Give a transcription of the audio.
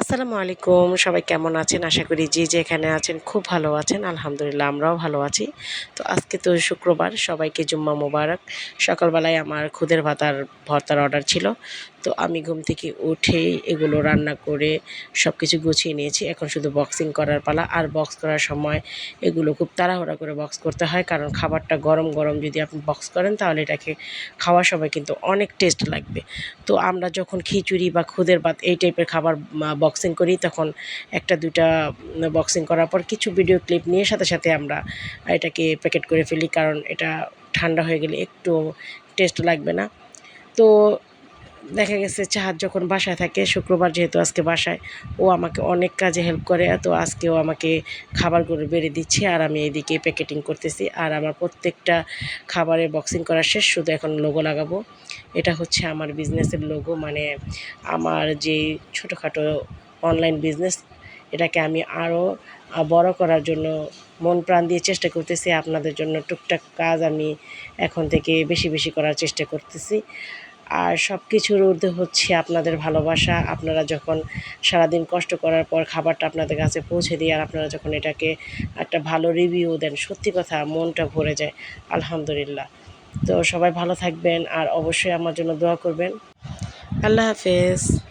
আসসালামু আলাইকুম। সবাই কেমন আছেন? আশা করি যে যেখানে আছেন খুব ভালো আছেন। আলহামদুলিল্লাহ, আমরাও ভালো আছি। তো আজকে তো শুক্রবার, সবাইকে জুম্মা মোবারক। সকালবেলায় আমার খুদের ভাতার ভর্তার অর্ডার ছিল। তো আমি ঘুম থেকে উঠে এগুলো রান্না করে সব কিছু গুছিয়ে নিয়েছি। এখন শুধু বক্সিং করার পালা। আর বক্স করার সময় এগুলো খুব তাড়াহুড়া করে বক্স করতে হয়। কারণ খাবারটা গরম গরম যদি আপনি বক্স করেন, তাহলে এটাকে খাওয়ার সময় কিন্তু অনেক টেস্ট লাগবে। তো আমরা যখন খিচুড়ি বা খুদের ভাত এই টাইপের খাবার বক্সিং করি, তখন একটা, দুইটা বক্সিং করার পর কিছু ভিডিও ক্লিপ নিয়ে সাথে সাথে আমরা এটাকে প্যাকেট করে ফেলি, কারণ এটা ঠান্ডা হয়ে গেলে একটু টেস্ট লাগবে না। তো দেখা গেছে চাহাত যখন বাসায় থাকে, শুক্রবার যেহেতু আজকে বাসায়, ও আমাকে অনেক কাজে হেল্প করে। তো আজকেও আমাকে খাবারগুলো বেড়ে দিচ্ছে আর আমি এদিকে প্যাকেটিং করতেছি। আর আমার প্রত্যেকটা খাবারে বক্সিং করা শেষ, শুধু এখন লোগো লাগাবো। এটা হচ্ছে আমার বিজনেসের লোগো মানে আমার যে ছোটোখাটো অনলাইন বিজনেস এটাকে আমি আরও বড় করার জন্য মন প্রাণ দিয়ে চেষ্টা করতেছি। আপনাদের জন্য টুকটাক কাজ আমি এখন থেকে বেশি বেশি করার চেষ্টা করতেছি। আর সব কিছুর ঊর্ধ্বে হচ্ছে আপনাদের ভালোবাসা। আপনারা যখন সারাদিন কষ্ট করার পর খাবারটা আপনাদের কাছে পৌঁছে দিয়ে আর আপনারা যখন এটাকে একটা ভালো রিভিউ দেন, সত্যি কথা মনটা ভরে যায়, আলহামদুলিল্লাহ। তো সবাই ভালো থাকবেন আর অবশ্যই আমার জন্য দোয়া করবেন। আল্লাহ হাফেজ।